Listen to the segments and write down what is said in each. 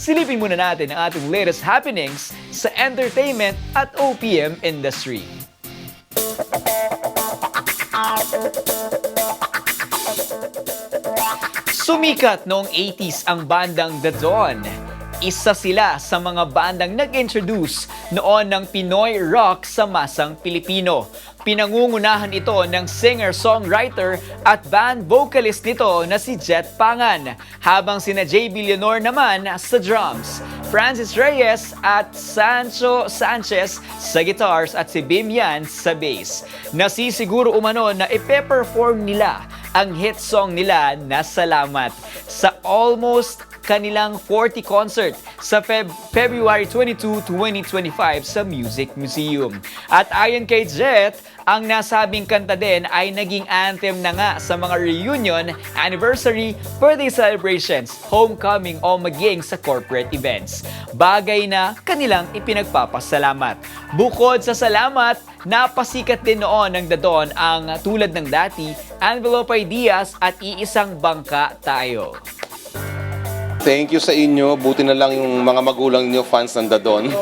silipin muna natin ang ating latest happenings sa entertainment at OPM industry. Sumikat noong 80s ang bandang The Dawn. Isa sila sa mga bandang nag-introduce noon ng Pinoy rock sa masang Pilipino. Pinangungunahan ito ng singer-songwriter at band vocalist nito na si Jet Pangan, habang sina J. Leonor naman sa drums, Francis Reyes at Sancho Sanchez sa guitars at si Bim Yan sa bass. Nasisiguro umano na ipe-perform nila ang hit song nila na Salamat sa almost kanilang 40 concert sa Feb- February 22, 2025 sa Music Museum. At ayon kay Jet, ang nasabing kanta din ay naging anthem na nga sa mga reunion, anniversary, birthday celebrations, homecoming o maging sa corporate events. Bagay na kanilang ipinagpapasalamat. Bukod sa salamat, napasikat din noon ng Dadon ang tulad ng dati, Envelope Ideas at Iisang Bangka Tayo. Thank you sa inyo. Buti na lang yung mga magulang niyo fans ng Dadon.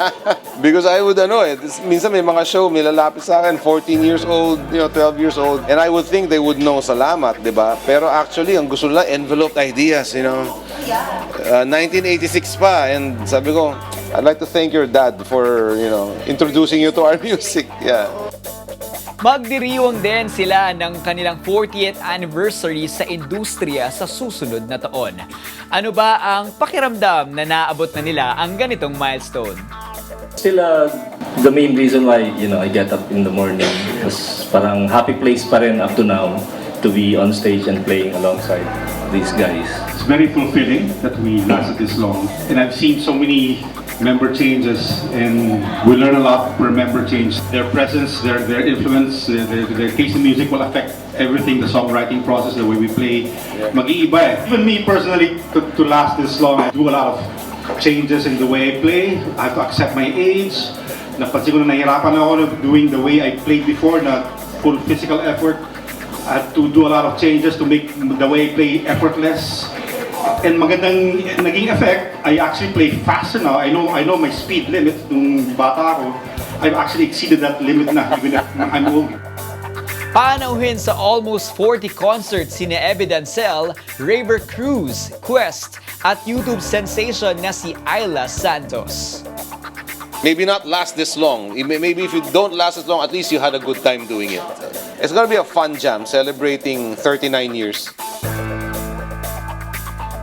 Because I would ano eh, minsan may mga show, may lalapit sa akin, 14 years old, you know, 12 years old. And I would think they would know salamat, di ba? Pero actually, ang gusto nila, envelope ideas, you know. Uh, 1986 pa, and sabi ko, I'd like to thank your dad for, you know, introducing you to our music. Yeah. Magdiriwang din sila ng kanilang 40th anniversary sa industriya sa susunod na taon. Ano ba ang pakiramdam na naabot na nila ang ganitong milestone? Still, uh, the main reason why, you know, I get up in the morning is parang happy place pa rin up to now to be on stage and playing alongside these guys. It's very fulfilling that we lasted this long. And I've seen so many member changes and we learn a lot per member change. Their presence, their, their influence, their, their, their taste in music will affect everything, the songwriting process, the way we play. Mag-iiba eh. Even me personally, to, to last this long, I do a lot of changes in the way I play. I have to accept my age. Napansin ko na nahirapan ako doing the way I played before na full physical effort. I had to do a lot of changes to make the way I play effortless. And magandang naging effect, I actually play faster now. I know I know my speed limit nung bata ako. I've actually exceeded that limit na even if I'm old. Panauhin sa almost 40 concerts sina Evi Dancel, Raver Cruz, Quest, at YouTube sensation na si Ayla Santos. Maybe not last this long. May- Maybe if you don't last as long, at least you had a good time doing it. It's gonna be a fun jam celebrating 39 years.